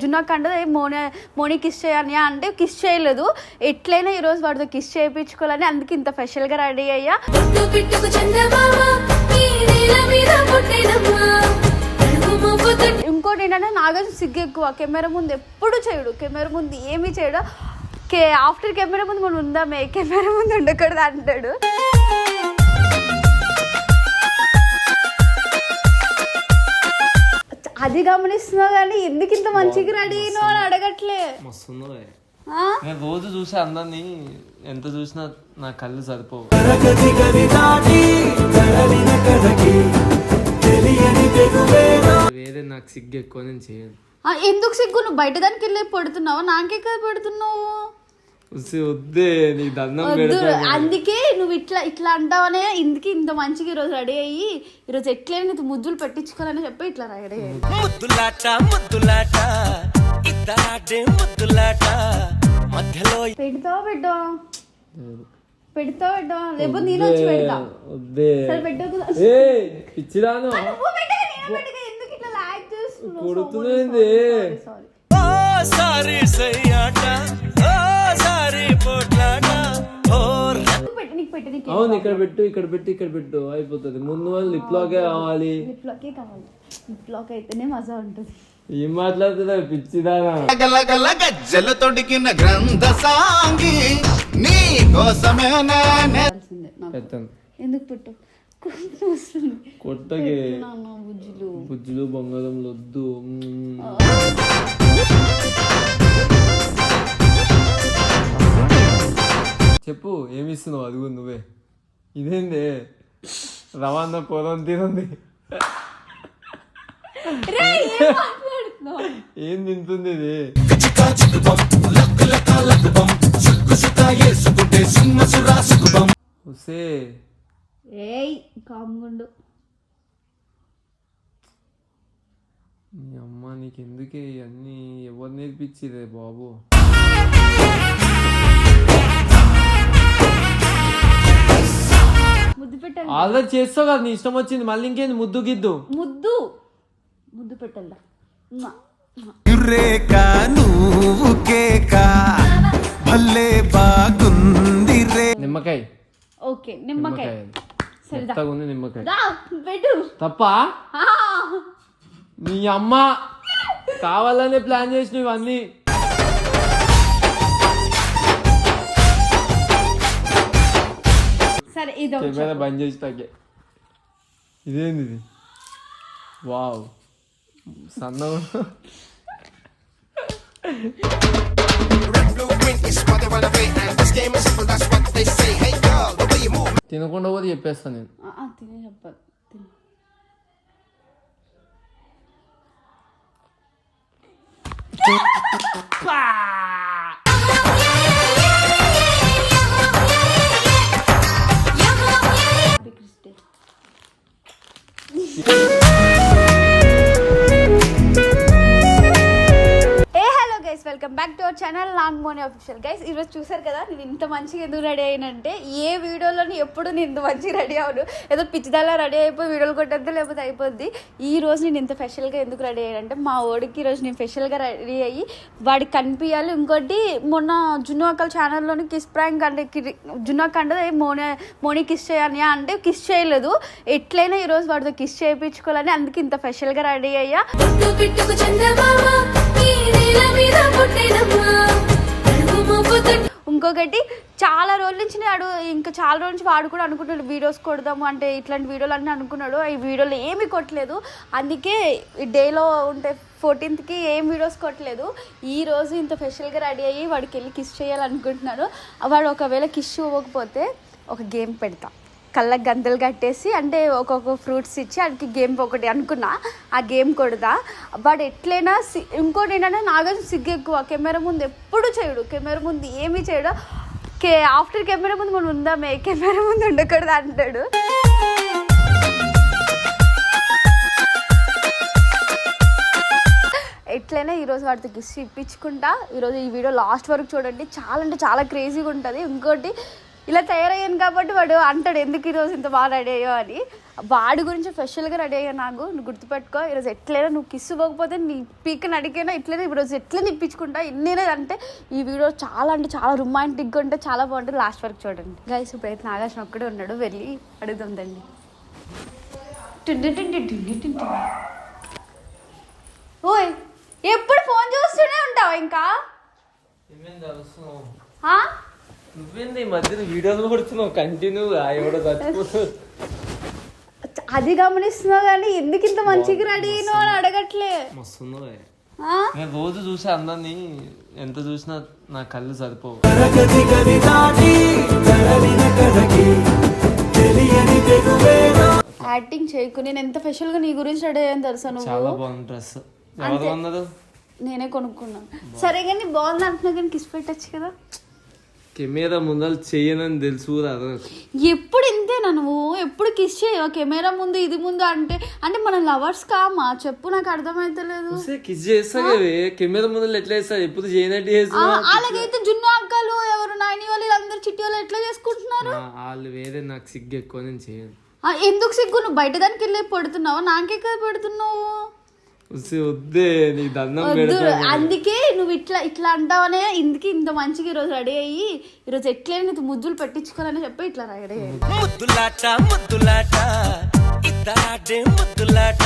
జున్నక్ అంటే మోని మోని కిస్ చేయని అంటే కిస్ చేయలేదు. ఎట్లయినా ఈరోజు వాడితో కిస్ చేయించుకోవాలని అందుకే ఇంత స్పెషల్గా రెడీ అయ్యా. ఇంకోటి ఏంటంటే నాగార్జున సిగ్గు ఎక్కువ. కెమెరా ముందు ఎప్పుడు చేయడు. కెమెరా ముందు ఏమీ చేయడు. కే ఆఫ్టర్ కెమెరా ముందు మనం ఉందామే. కెమెరా ముందు ఉండకూడదు అంటాడు. అది గమనిస్తున్నావు కానీ ఎందుకు ఇంత మంచిగా రెడీ అయినావు అని అడగట్లే? నేను రోజు చూసే అందరినీ ఎంత చూసినా నా కళ్ళు సరిపోవు. వేరే నాకు సిగ్గు ఎక్కువ నేను చేయను. ఆ, ఎందుకు సిగ్గు? నువ్వు బయట దానికి వెళ్ళి పెడుతున్నావు? నాకే కదా పెడుతున్నావు? వద్దే నీ దండం అందుకే నువ్వు ఇట్లా ఇట్లా అంటావనే ఇందుకే ఇంత మంచిగా ఈరోజు రెడీ అయ్యి ఈరోజు ఎట్లయినా నీకు ముద్దులు పెట్టించుకోవాలని చెప్పి ఇట్లా రెడీ అయ్యి ముద్దులాట ముద్దులాట ఇద్దరాడే ముద్దులాట మధ్యలో పెడతావా పెట్టా పెడతావా పెట్టా లేకపోతే నేను వచ్చి పెడతా. వద్దే సరే పెట్టకు ఏ పిచ్చిరాను నువ్వు పెట్టగా నేను పెట్టగా ఎందుకు ఇట్లా లాగ్ చేస్తున్నావు? కొడుతుంది సారీ ఓ సారీ సయ్యాట. అవును ఇక్కడ పెట్టు ఇక్కడ పెట్టు ఇక్కడ పెట్టు. అయిపోతుంది. ముందు వాళ్ళు లిప్ లాకే కావాలి. లిప్ లాకే కావాలి. లిప్ లాక్ అయితేనే మజా ఉంటుంది. ఏం మాట్లాడుతుందా పిచ్చిదానా. గ్రంథ సాంగి. నీ కోసమే ఎందుకు పెట్టు? నాన్న బుజ్జులు. బుజ్జులు వద్దు చెప్పు ఏమి ఇస్తున్నావు అదిగో నువ్వే. ఇదేంది? రవాణా పొలం తినంది ఏం తింటుంది ఇది? వస్తే ఏయ్ కామ్గుండు. నీ అమ్మ నీకు ఎందుకే ఇవన్నీ? ఎవరు నేర్పించిదే బాబు? ముద్దు పెట్టాలి ఆల్రెడీ చేస్తావు కదా నీ ఇష్టం వచ్చింది మళ్ళీ ఇంకేంది? ముద్దు గిద్దు. ముద్దు. ముద్దు పెట్టాలి రేక నువ్వు కేక? భలే బాగుంది రే. నిమ్మకాయ. ఓకే నిమ్మకాయ. మెత్తగా ఉంది నిమ్మకాయ. దా పెట్టు. తప్ప? ఆ, నీ అమ్మ కావాలనే ప్లాన్ చేసిన ఇవన్నీ కెమెరా బంద్ చేసి తగ్గే ఇదేంది ఇది వావ్ సన్న తినకుండా పోతే చెప్పేస్తాను నేను తినే చెప్పాలి తిను. Welcome back to our channel. Nagmoni official guys ఈరోజు చూసారు కదా నేను ఇంత మంచిగా ఎందుకు రెడీ అయినంటే ఏ వీడియోలోని ఎప్పుడు నేను ఇంత మంచిగా రెడీ అవ్వను. ఏదో పిచ్చిదాలా రెడీ అయిపోయి వీడియోలు కొట్టద్దు లేకపోతే అయిపోద్ది. ఈ రోజు నేను ఇంత స్పెషల్గా ఎందుకు రెడీ అయ్యానంటే మా ఓడికి ఈరోజు నేను స్పెషల్గా రెడీ అయ్యి వాడికి కనిపించాలి ఇంకోటి మొన్న జున్ను అక్కల ఛానల్లోని కిస్ ప్రాంక్ అంటే కి- జున్ను అక్క అంటే మోని మోని కిస్ చేయని అంటే కిస్ చేయలేదు. ఎట్లయినా ఈరోజు వాడితో కిస్ చేయించుకోవాలని అందుకే ఇంత స్పెషల్గా రెడీ అయ్యా. ఇంకొకటి చాలా రోజుల నుంచి నేను ఇంకా చాలా రోజుల నుంచి వాడు కూడా అనుకుంటున్నాడు వీడియోస్ కొడదాము అంటే ఇట్లాంటి వీడియోలు అన్నీ అనుకున్నాడు ఈ వీడియోలు ఏమీ కొట్టలేదు. అందుకే ఈ డేలో ఉంటే ఫోర్టీన్త్కి ఏం వీడియోస్ కొట్టలేదు. ఈ రోజు ఇంత స్పెషల్గా రెడీ అయ్యి వాడికి వెళ్ళి కిస్ చేయాలనుకుంటున్నాడు. వాడు ఒకవేళ కిస్ ఇవ్వకపోతే ఒక గేమ్ పెడతా. కళ్ళకి గంతలు కట్టేసి అంటే ఒక్కొక్క ఫ్రూట్స్ ఇచ్చి అడికి గేమ్ ఒకటి అనుకున్నా ఆ గేమ్ కొడదా బట్ ఎట్లయినా సి- ఇంకోటి ఏంటంటే నాగార్జున సిగ్గు ఎక్కువ. కెమెరా ముందు ఎప్పుడు చేయడు. కెమెరా ముందు ఏమీ చేయడు. కే ఆఫ్టర్ కెమెరా ముందు మనం ఉందామే కెమెరా ముందు ఉండకూడదు అంటాడు. ఎట్లయినా ఈరోజు వాడితో గిఫ్ట్స్ ఇప్పించుకుంటా. ఈరోజు ఈ వీడియో లాస్ట్ వరకు చూడండి. చాలా అంటే చాలా క్రేజీగా ఉంటుంది. ఇంకోటి ఇలా తయారయ్యాను కాబట్టి వాడు అంటాడు ఎందుకు ఈరోజు ఇంత బాగా రెడీ అయ్యో అని. వాడి గురించి స్పెషల్గా రెడీ అయ్యా నాకు నువ్వు గుర్తుపెట్టుకో ఈరోజు ఎట్లయినా నువ్వు కిస్ ఇవ్వకపోతే నీ పీకని అడిగైనా ఇట్లనే ఈరోజు ఎట్లా నిప్పించుకుంటా ఎన్నైనా అంటే ఈ వీడియో చాలా అంటే చాలా రొమాంటిక్గా ఉంటే చాలా బాగుంటుంది. లాస్ట్ వరకు చూడండి. గైస్ ఇప్పుడైతే నాగార్జున ఒక్కడే ఉన్నాడు వెళ్ళి అడుగుతుందండి. ఓయ్ ఎప్పుడు ఫోన్ చూస్తూనే ఉంటావు ఇంకా? నువ్వేంది ఈ మధ్యన వీడియోలు కొడుతున్నావు? కంటిన్యూ ఎవడో అది గమనిస్తున్నావు కానీ ఎందుకు ఇంత మంచిగా రెడీ అయినావు అని అడగట్లే? నేను రోజు చూసే అందరినీ ఎంత చూసినా నా కళ్ళు సరిపోవు. యాక్టింగ్ చేయకు. నేను ఎంత స్పెషల్గా నీ గురించి రెడీ అయ్యాను తెలుసా చాలా నువ్వు బాగుంది డ్రెస్. ఎవరు నేనే కొనుక్కున్నాను సరే కానీ బాగుంది అంటున్నా కానీ కిస్ పెట్టచ్చు కదా. కెమెరా ముందర చెయ్యనని తెలుసు కూడా అదే ఎప్పుడు ఇంతేనా నువ్వు ఎప్పుడు కిస్ చేయవు కెమెరా ముందు ఇది ముందు అంటే అంటే మన లవర్స్ కామా చెప్పు నాకు అర్థమైతలేదు కిస్ చేస్తా కదే కెమెరా ముందర ఎట్లా చేస్తా ఎప్పుడు చేయనట్టు చేస్తా అలాగైతే జున్ను అక్కలు ఎవరు నాయని వాళ్ళు వీళ్ళందరూ చిట్టి వాళ్ళు ఎట్లా చేసుకుంటున్నారు వాళ్ళు వేరే నాకు సిగ్గు ఎక్కువ నేను చేయను ఎందుకు సిగ్గు నువ్వు బయట దానికి వెళ్ళి పెడుతున్నావు నాకే కదా పెడుతున్నావు వద్దే నీ దండం వద్దు. పెడతా అందుకే నువ్వు ఇట్లా ఇట్లా అంటావనే ఇందుకే ఇంత మంచిగా ఈరోజు రెడీ అయ్యి ఈరోజు ఎట్లయినా నీకు ముద్దులు పెట్టించుకోవాలని చెప్పి ఇట్లా రెడీ అయ్యాను. ముద్దులాట ముద్దులాట ముద్దులాట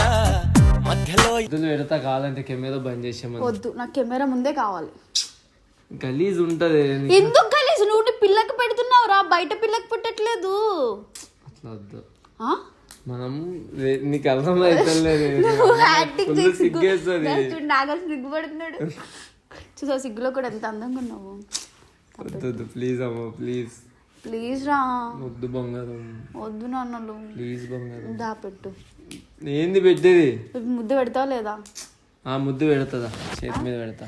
మధ్యలో పెడతా కావాలంటే కెమెరా బంద్ చేసామని వద్దు నాకు కెమెరా ముందే కావాలి. గలీజ్ ఉంటది. ఎందుకు కలిసి నువ్వు పిల్లకి పెడుతున్నావు రా బయట పిల్లకి పెట్టట్లేదు. అట్లా వద్దు. ఆ? మనం నీకు అర్థం అవుతలేదు సిగ్గేస్తుంది. నాగల్ సిగ్గుపడుతున్నాడు. చూసావు సిగ్గులో కూడా ఎంత అందంగా ఉన్నావు. వద్దు ప్లీజ్ అమ్మ ప్లీజ్ ప్లీజ్ రా. వద్దు బంగారం. వద్దు నాన్నలు. ప్లీజ్ బంగారం. దా పెట్టు. ఏంది పెట్టేది? ముద్దు పెడతావా లేదా? ఆ ముద్దు పెడతదా? చేతి మీద పెడతా.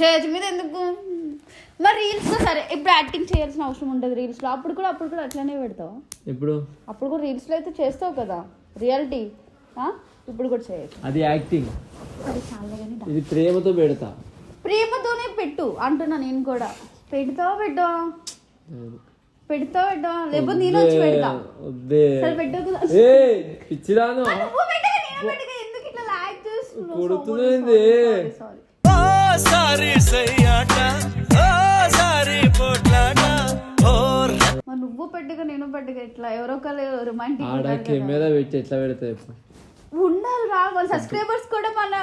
చేతి మీద ఎందుకు? మరి రీల్స్ సరే ఇప్పుడు యాక్టింగ్ చేయాల్సిన అవసరం ఉంటుంది రీల్స్లో అప్పుడు కూడా అప్పుడు కూడా అట్లనే పెడతావు. ఎప్పుడు? అప్పుడు కూడా రీల్స్లో అయితే చేస్తావు కదా. రియాలిటీ ఇప్పుడు కూడా చేయొచ్చు. అది యాక్టింగ్. ఇది ప్రేమతో పెడతా. ప్రేమతోనే పెట్టు అంటున్నా నేను కూడా. పెడతావా పెట్టవా? పెడతావా పెట్టవా? లేకపోతే నేను వచ్చి పెడతా. సరే పెట్టవు కదా ఏ పిచ్చిరాను ఎందుకు ఇట్లా లాగ్ చేస్తున్నావు? కొడుతుంది సారీ నువ్వు పెట్టగా నేను పెట్టగా ఇట్లా ఎవరో ఒకరు రొమాంటిక్ ఆడ కెమెరా పెట్టి ఎట్లా పెడతా చెప్పు. ఉండాలి రా వాళ్ళ సబ్స్క్రైబర్స్ కూడా మన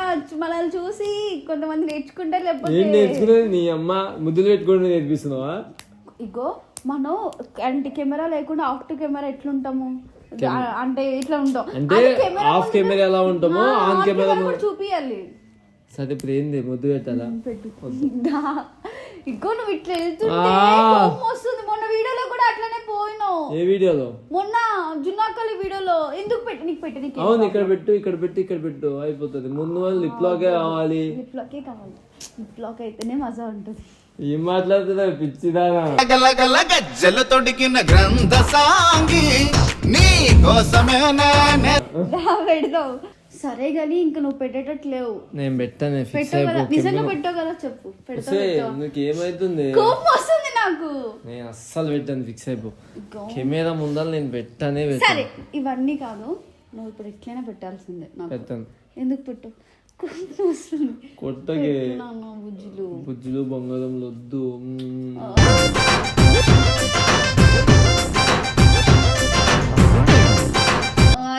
మనల్ని చూసి కొంతమంది నేర్చుకుంటారు ఏం లేకపోతే నేర్చుకునేది నీ అమ్మ? ముద్దులు పెట్టుకోండి నేర్పిస్తున్నావా? ఇగో మనం అంటే కెమెరా లేకుండా ఆఫ్ టు కెమెరా ఎట్లుంటాము? అంటే ఇట్లా ఉంటాం? అంటే ఆఫ్ కెమెరా ఎలా ఉంటామో ఆన్ కెమెరా కెమెరా కూడా చూపియాలి. సరే ఇప్పుడు ఏంది? ముద్దు పెట్టాలా. ఇగో నువ్వు ఇట్లా వెళ్తుంటే వస్తుంది. మొన్న వీడియోలో కూడా అట్లనే పోయినావు. ఏ వీడియోలో? మొన్న జున్నాకలి వీడియోలో. ఎందుకు పెట్టి? నీకు పెట్టి నీకు అవును ఇక్కడ పెట్టు ఇక్కడ పెట్టు ఇక్కడ పెట్టు. అయిపోతుంది. ముందు వాళ్ళు లిప్ లాగే కావాలి? లిప్ లాకే కావాలి. లిప్ లాక్ అయితేనే మజా ఉంటుంది. ఏం మాట్లాడుతున్నా పిచ్చిదానా. తొడిగిన గ్రంథ సాంగి నీ కోసమే పెడతావు సరే గానీ ఇంకా నువ్వు పెట్టేటట్టు లేవు నేను పెట్టాను ఫిక్స్ అయిపో నిజంగా పెట్టావు కదా చెప్పు? నీకు ఏమైతుంది? కోపం వస్తుంది నాకు. నేను అస్సలు పెట్టాను ఫిక్స్ అయిపో. కెమెరా ముందర నేను పెట్టానే సరే ఇవన్నీ కాదు. నువ్వు ఇప్పుడు ఎట్లయినా పెట్టాల్సిందే పెట్టాను. ఎందుకు పెట్టు కొట్టగే బుజ్జులు. బుజ్జులు బంగారంలు వద్దు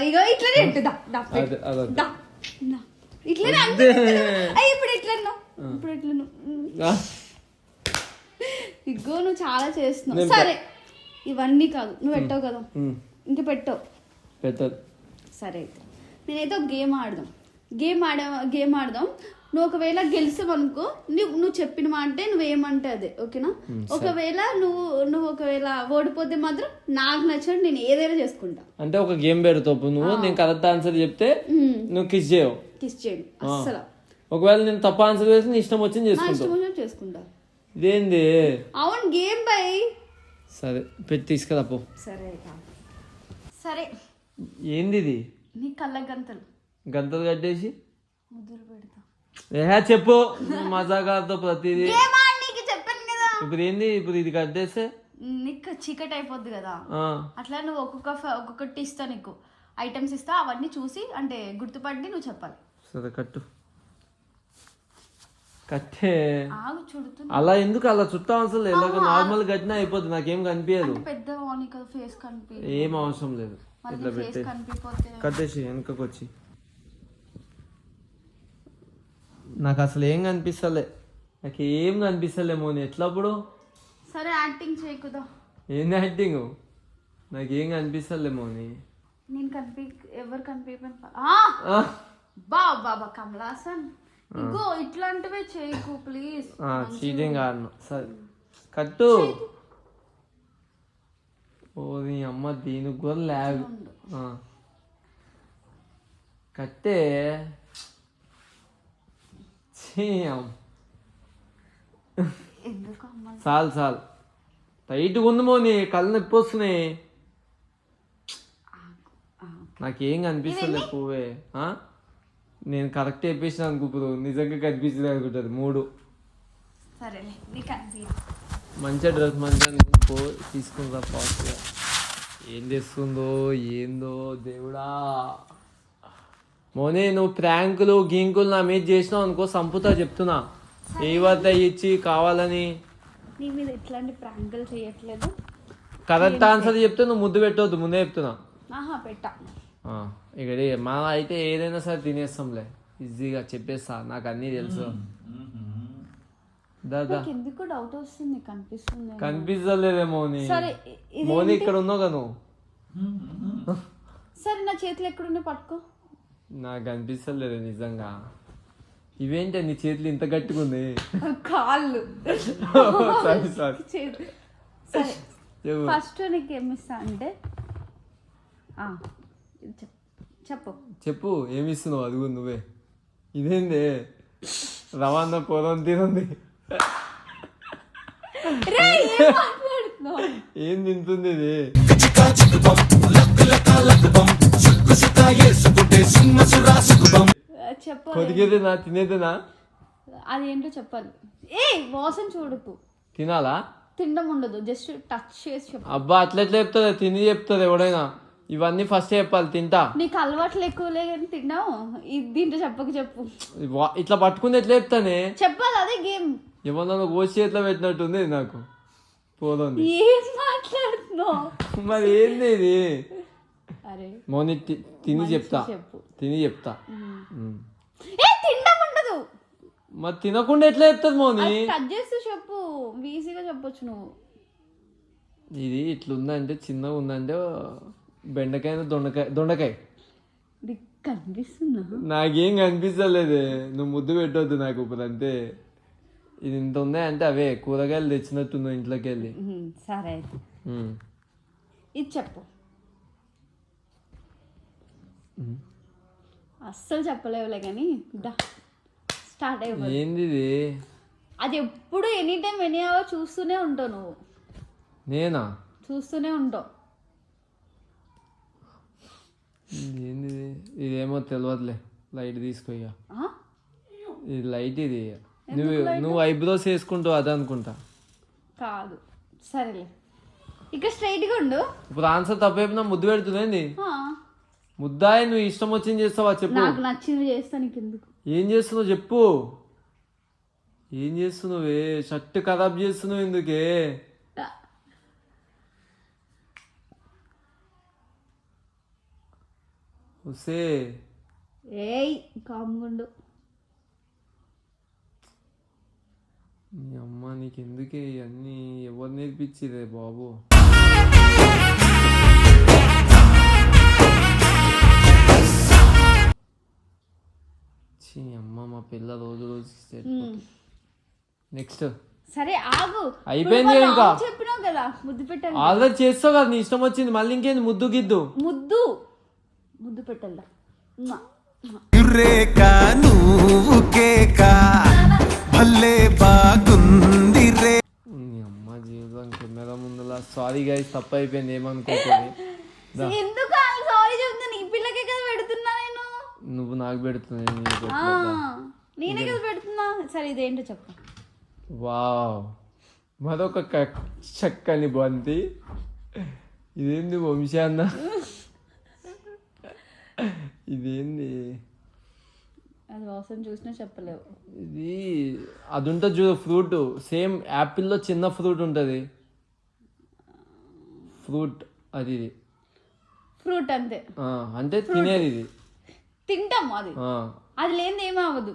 ఇగో ఇట్లనే పెట్టు దా దా పెట్టు. అదే అదే దా దా. ఇట్లనే అయ్యి ఇప్పుడు ఎట్లన్నా ఇప్పుడు ఎట్లను ఆ, ఇగో నువ్వు చాలా చేస్తున్నావు. నేను సరే ఇవన్నీ కాదు. నువ్వు పెట్టావు కదా. ఇంక పెట్టావు. పెట్టదు సరే అయితే. నేనైతే ఒక గేమ్ ఆడదాం. గేమ్ ఆడ గేమ్ ఆడదాం. నువ్వు ఒకవేళ గెలిచావనుకో నువ్వు నువ్వు చెప్పిన అంటే నువ్వేమంటే అదే ఓకేనా ఒకవేళ నువ్వు నువ్వు ఒకవేళ ఓడిపోతే మాత్రం నాకు నచ్చినట్టు నేను ఏదైనా చేసుకుంటా. అంటే ఒక గేమ్ పెడతావు నువ్వు నేను కరెక్ట్ ఆన్సర్ చెప్తే నువ్వు కిస్ చేయవు. కిస్ చేయండి అస్సలు. ఒకవేళ నేను తప్ప ఆన్సర్ చేసి నీ ఇష్టం వచ్చింది చేసుకుంటా. ఇదేంది? అవును గేమ్ బై. సరే పెట్టి తీసుకురా పో. సరే సరే. ఏంది ఇది? నీ కళ్ళ గంతలు. గంతలు కట్టేసి? ముద్దులు పెడతా. ఏహా చెప్పు. మజాకాతో ప్రతిదీ. ఇప్పుడు ఏంది? ఇప్పుడు ఇది కట్టేస్తే నీకు చీకటి అయిపోద్ది కదా. అట్లా నువ్వు ఒక్కొక్క ఒక్కొక్కటి ఇస్తా నీకు. ఐటమ్స్ ఇస్తా అవన్నీ చూసి అంటే గుర్తుపట్టి నువ్వు చెప్పాలి. సరే కట్టు. కట్టే. అలా ఎందుకు అలా చుట్టం అవసరం లేదు నార్మల్ కట్టినా అయిపోతుంది నాకేం కనిపించదు పెద్ద ఫేస్ కనిపి ఏం అవసరం లేదు. ఇట్లా పెట్టే కట్టేసి వెనుకకు వచ్చి. నాకు అసలు ఏం కనిపిస్తలే. నాకు ఏం కనిపిస్తలే మోని. ఎట్లప్పుడు? సరే యాక్టింగ్ చేయకుదా ఏంది యాక్టింగ్? నాకేం కనిపిస్తలే మోని. నేను కనిపి ఎవరు కనిపించ ఆ, బా బాబా కమలాసన్. ఇగో ఇట్లాంటివే చేయకు ప్లీజ్. చీటింగ్ ఆడను. సరే. కట్టు. ఓ నీ అమ్మ దీనికి కూడా ల్యాగ్. కట్టే ఛీ, అమ్మ. ఎందుకు అమ్మ చాలు చాలు. టైట్గా ఉంది మోని కళ్ళు నొప్పి వస్తున్నాయి. నాకేం కనిపిస్తలే పువ్వే? నేను కరెక్ట్ చెప్పేసిన అనుకుంటారు నిజంగా కనిపించలేదు అనుకుంటారు మూడు. మంచిగా డ్రెస్ మంచిగా అనుకుని పో తీసుకుంటా ఫాస్ట్గా ఏం చేస్తుందో ఏందో దేవుడా. మోనే నువ్వు ప్రాంకులు గింకులు నా మీద చేసినావు అనుకో సంపుతా చెప్తున్నా. ఏ వద్ద ఇచ్చి కావాలని? నీ మీద ఎట్లాంటి ప్రాంకులు చేయట్లేదు. కరెక్ట్ ఆన్సర్ చెప్తే నువ్వు ముద్దు పెట్టవద్దు ముందే చెప్తున్నా. ఆహా పెట్టా. ఆ, ఇక్కడ ఏ- మా అయితే ఏదైనా సరే తినేస్తాంలే. ఈజీగా చెప్పేస్తా నాకు అన్నీ తెలుసు. దాదా నాకు ఎందుకు డౌట్ వస్తుంది కనిపిస్తుంది కనిపించలేదే మోని. సరే ఇ- ఇది మోని ఇక్కడ ఉన్నావు కదా నువ్వు? సరే నా చేతులు ఎక్కడున్నా పట్టుకో. నాకు కనిపిస్తలేదు నిజంగా. ఇవేంటి నీ చేతులు ఇంత గట్టిగా ఉంది? కాళ్ళు. Sorry sorry. చేతులు. సరే. చెప్పు. ఫస్ట్ నీకు ఏమిస్తా అంటే చెప్పు. చెప్పు ఏమి ఇస్తున్నావు నువ్వే. ఇదేంది? రవాణా పొలం తినుంది ఏం తింటుంది ఇది? కొదిగేదేనా తినేదేనా? అదేంటో చెప్పాలి. ఏ వాసన చూడకు. తినాలా? తినడం ఉండదు జస్ట్ టచ్ చేసి చెప్పు. అబ్బా అట్లా ఎట్లా చెప్తుంది తిని చెప్తుంది ఎవడైనా. ఇవన్నీ ఫస్ట్ చెప్పాలి తింటా. నీకు అలవాట్లు ఎక్కువలే కానీ తిన్నావు? ఇది దీంట్లో చెప్పక చెప్పు. ఇట్లా పట్టుకుంది ఎట్లా చెప్తానే? చెప్పాలి అదే గేమ్. ఏమన్నా కోసి చేతిలో పెట్టినట్టుంది నాకు? పోదండి ఏం మాట్లాడుతున్నావు? మరి ఏంది ఇది? అరే. మోని తిని చెప్తా. తిని చెప్తా. తినడం ఉండదు. మరి తినకుండా ఎట్లా చెప్తుంది మోని? చేస్తూ చెప్పు. ఈజీగా చెప్పొచ్చు నువ్వు. ఇది ఇట్లుందంటే చిన్నగా ఉందంటే బెండకాయ దొండకాయ దొండకాయ. నీకు కనిపిస్తుందా? నాకేం కనిపించలేదే నువ్వు ముద్దు పెట్టొద్దు నాకు ఇప్పుడు అంతే. ఇది ఇంత ఉన్నాయంటే అవే కూరగాయలు తెచ్చినట్టు ఇంట్లోకి వెళ్ళి సరే అయితే. ఇది చెప్పు. అస్సలు చెప్పలేవులే కానీ స్టార్ట్ అయిపోయి ఏంది ఇది అది ఎప్పుడు ఎనీ టైం ఎనీ అవర్ చూస్తూనే ఉంటావు నువ్వు. నేనా? చూస్తూనే ఉంటావు. ఇది ఏంది ఇది? ఇదేమో తెలియదులే లైట్ తీసుకో ఇక. ఆ? ఇది లైట్ ఇది. నువ్వు నువ్వు ఐబ్రోస్ వేసుకుంటావు అదే అనుకుంటా. కాదు. సరేలే. ఇక స్ట్రైట్గా ఉండు. ఇప్పుడు ఆన్సర్ తప్పైపోయినా ముద్దు పెడుతుందేంది? ఆ, ముద్దాయి నువ్వు ఇష్టం వచ్చింది చేస్తావా చెప్పు. నాకు నచ్చింది ఎందుకు ఏం చేస్తున్నావు చెప్పు. ఏం చేస్తున్నావే షర్ట్ ఖరాబ్ చేస్తున్నావు ఎందుకే? వస్తే. ఏయ్ కామ్గుండు నీ అమ్మ నీకు ఎందుకే ఇవన్నీ? ఎవరు నేర్పించిరే బాబు? ఛీ, అమ్మ మా పిల్ల రోజు రోజు నెక్స్ట్ సరే ఆగు. అయిపోయింది ఇప్పుడు ఇంకా. చెప్పినావు కదా ముద్దు పెట్టాలి ఆల్రెడీ చేస్తావు కదా నీ ఇష్టం వచ్చింది. మళ్ళీ ఇంకేంది? ముద్దు గిద్దు. ముద్దు. ముద్దు పెట్టాల రేఖ నువ్వు కేక? భలే బాగుంది రే. నీ అమ్మ జీవితం కెమెరా ముందులా. సారీ గైస్ తప్పు అయిపోయింది. ఏమనుకోకూడదు ఎందుకు సారీ చెప్తున్నా ఈ పిల్లకే కదా పెడుతున్నా నేను నువ్వు నాకు ఆ? నేనే కదా పెడుతున్నా. సరే ఇదేంటో చెప్పు. వావ్. మరొక క- చక్కని బంతి. ఇదేంది వంశీ అన్న? ఇదేంది? అది వాసన చూసినా చెప్పలేవు. ఇది అది ఉంటుంది చూడు ఫ్రూట్. సేమ్ యాపిల్లో చిన్న ఫ్రూట్ ఉంటుంది. ఫ్రూట్ అది. ఇది ఫ్రూట్ అంతే. ఆ, అంటే తినేది ఇది. తింటాం అది. ఆ, అది లేనిది ఏమీ అవ్వదు.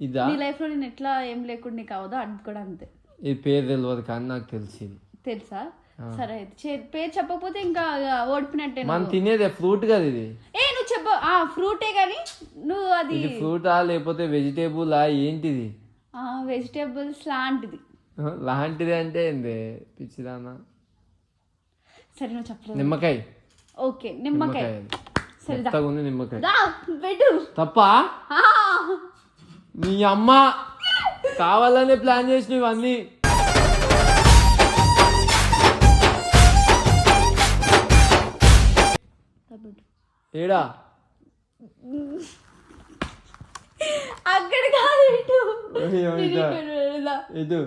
ఇదా? నీ లైఫ్లో నేను ఎట్లా ఏం లేకుండా నీకు అవ్వదో అది కూడా అంతే. ఈ పేరు తెలియదు కానీ నాకు తెలిసింది. తెలుసా? సరే అయితే. పేరు చెప్పకపోతే ఇంకా ఓడిపోయినట్టే మనం. తినేదే ఫ్రూట్ కదా ఇది? ఏ నువ్వు చెప్ప ఆ ఫ్రూటే కానీ నువ్వు అది ఇది ఫ్రూటా లేకపోతే వెజిటేబులా ఏంటిది? వెజిటేబుల్స్ లాంటిది. ఆ, లాంటిది అంటే ఏంది? పిచ్చిదానా. సరే నువ్వు చెప్పలేదు. నిమ్మకాయ. ఓకే నిమ్మకాయ. ఉంది నిమ్మకాయ. పెట్టు. తప్ప? నీ అమ్మ కావాలనే ప్లాన్ చేసిన ఇవన్నీ. ఏడా? అక్కడ కాదు ఇటు. ఇటు.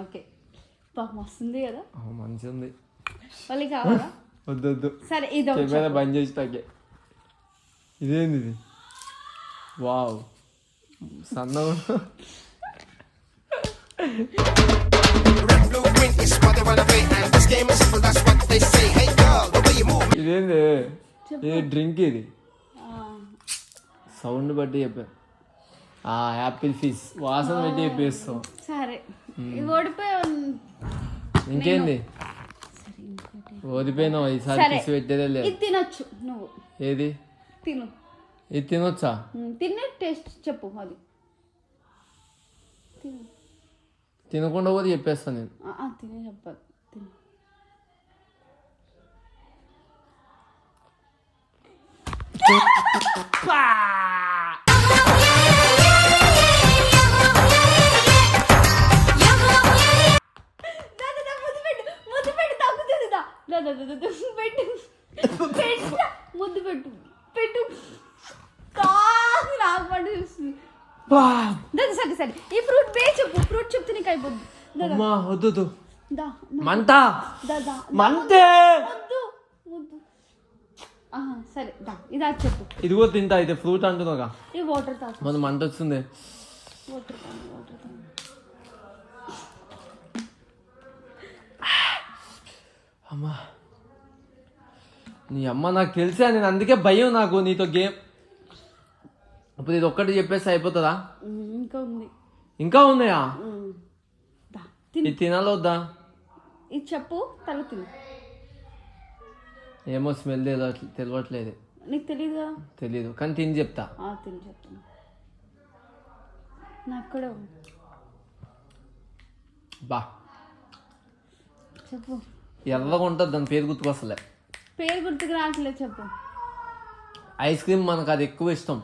ఓకే. మస్తుంది కదా మంచిగా ఉంది వాళ్ళకి కావాలా వద్దు వద్దు సరే ఇది కెమెరా. బంద్ చేసి తగ్గే ఇదేంది ఇది వావ్ సన్న ఇదేంది ఇది డ్రింక్ ఇది సౌండ్ బట్టి చెప్పా ఆ యాపిల్ ఫిష్ వాసన పెట్టి చెప్పేస్తాం సరే ఇది ఓడిపోయి. ఇంకేంది? ఓడిపోయినావు? ఈసారి సరే. తీసి పెట్టేదే లేదు. ఇది తినొచ్చు నువ్వు. ఏది? తిను. ఇది తినొచ్చా? తినే టేస్ట్ చెప్పు అది. తిను. తినకుండా కూడా చెప్పేస్తాను నేను. తినే చెప్పాలి తిను. అమ్మా వద్దు. సరే దా ఇది అది చెప్పు. ఇది కూడా తింటా అయితే ఫ్రూట్ అంటున్నాగా ఈ వాటర్ తాగు. మన మంట వస్తుంది. వాటర్ వాటర్ అమ్మా. నీ అమ్మ నాకు తెలుసా నేను అందుకే భయం నాకు నీతో గేమ్. ఇప్పుడు ఇది ఒక్కటి చెప్పేస్తే అయిపోతుందా? ఇంకా ఉంది. ఇంకా ఉన్నాయా? ఇది తినాలో వద్దా ఇది చెప్పు తల తిను. ఏమో స్మెల్ తెలియట్లే తెలియట్లేదు నీకు తెలియదు కదా తెలీదు కానీ తిని చెప్తా. తిని చెప్తాను నాకు కూడా బా. చెప్పు. ఎర్రగా ఉంటుంది దాని పేరు గుర్తుకొస్తలే పేరు గుర్తుకు రావట్లేదు చెప్పు. ఐస్ క్రీమ్ మనకు అది ఎక్కువ ఇష్టం.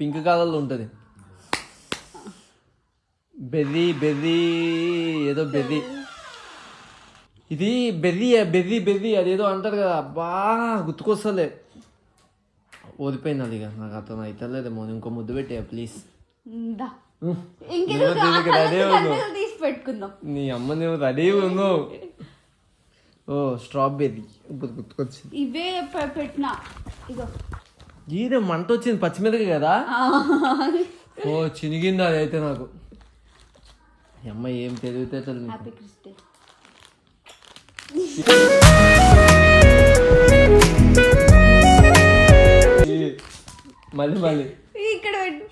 పింక్ కలర్లో ఉంటుంది. బెర్రీ బెర్రీ ఏదో బెర్రీ. ఇది బెర్రీ బెర్రీ బెర్రీ అదేదో అంటారు కదా. అబ్బా గుర్తుకొస్తలే. ఓడిపోయింది అది ఇక నాకు అతను అవుతలేదేమో ఇంకో ముద్దు పెట్టే ప్లీజ్. నేను రెడీ నీ అమ్మ నువ్వు రెడీ ఉన్నావు ఓ స్ట్రాబెర్రీ. ఇప్పుడు గుర్తుకొచ్చింది. ఇవే పెట్టినా. ఇగో. ఇది మంట వచ్చింది పచ్చిమిరపకాయ కదా? ఓ చినిగింది అది అయితే నాకు. ఈ అమ్మ ఏం. హ్యాపీ క్రిస్టే ఈ మళ్ళీ మళ్ళీ. ఇక్కడ పెట్టు.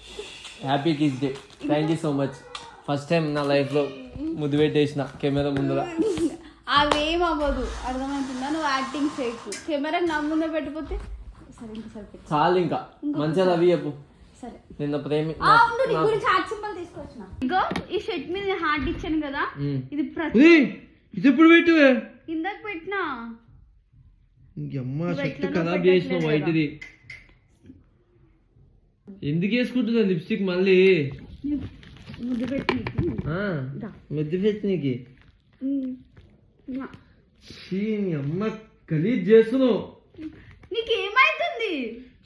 Happy kiss day thank you so much first time నా లైఫ్లో ముద్దు పెట్టేసిన కెమెరా ముందర. అవేం అవ్వదు. అర్థమవుతుందా? నువ్వు యాక్టింగ్ చేయకు. కెమెరా నా ముందే పెట్టిపోతే సరే చాలు ఇంకా. మంచిగా అవి చెప్పు నిన్న ప్రేమి ఉండు, నీ గురించి హార్ట్ సింబల్ తీసుకొచ్చిన. ఇగో ఈ షర్ట్ మీద హార్ట్ ఇచ్చాను కదా. ఇది ప్రతి ఇది ఎప్పుడు పెట్టు ఇందాక పెట్టినా. అమ్మ షర్ట్ ఖరాబ్. వైట్ది ఎందుకు వేసుకుంటున్నా లిప్స్టిక్ మళ్ళీ? ముద్దు పెట్టి ఆ, దా. మెద్దు పెట్టి నీకు. ఛీ, నీ అమ్మ గలీజ్ చేస్తున్నావు. నీకేమైతుంది?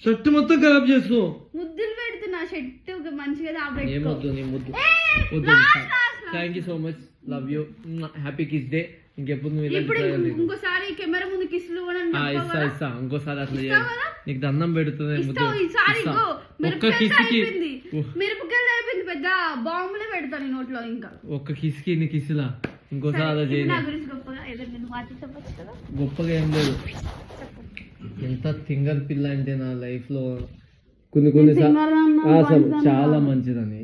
షర్ట్ మొత్తం ఖరాబ్ చేస్తున్నావు. ముద్దులు షర్ట్ మంచిగా. Thank you so much love you happy kiss day ఇంకెప్పుడు నువ్వు. ఇంకోసారి కెమెరా ముందు కిస్లు ఇస్తా? ఇస్తా. ఇంకోసారి అట్లా? నీకు దండం పెడుతుంది ఒక్క మిరపకాయలు కిస్కి అయిపోయింది మిరపకాయలు అయిపోయింది పెద్ద బాంబులే పెడతాను నోట్లో ఇంకా. ఒక్క కిస్కి నీ కిస్సులా ఇంకోసారి అలా గొప్పగా ఏం లేదు. ఎంత తింగర్ పిల్ల అంటే నా లైఫ్లో కొన్ని కొన్ని. చాలా మంచిదని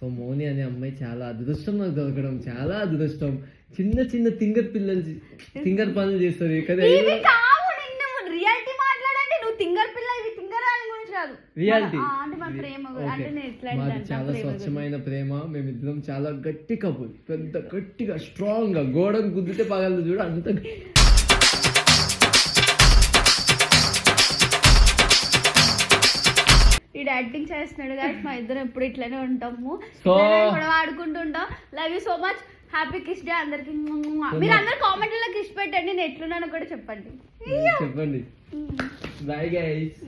సో మోని అనే అమ్మాయి చాలా అదృష్టం నాకు దొరకడం చాలా అదృష్టం. చిన్న చిన్న తింగర్ పిల్లలు తింగర్ పనులు చేస్తారు. కదా రియాలిటీ మాట్లాడండి. నువ్వు తింగర్ పిల్ల ఇది తింగర్ అని గురించి కాదు. రియాలిటీ? ఆ, అంటే మా ప్రేమ గురించి. అంటే నేను ఎట్లా మాది అంటే చాలా. స్వచ్ఛమైన ప్రేమ. మేమిద్దరం చాలా గట్టి కపుల్. పెద్ద గట్టిగా స్ట్రాంగ్గా గోడకు గుద్దితే పగలదు చూడు అంత ఈ యాక్టింగ్ చేస్తున్నాడు కానీ మా ఇద్దరం ఎప్పుడు ఇట్లనే ఉంటాము. గొడవ ఆడుకుంటుంటాం love you so much happy kiss day అందరికి. మీరు అందరు కామెంట్లో కిస్ పెట్టండి. నేను ఎట్లున్నానో కూడా చెప్పండి. చెప్పండి. Bye guys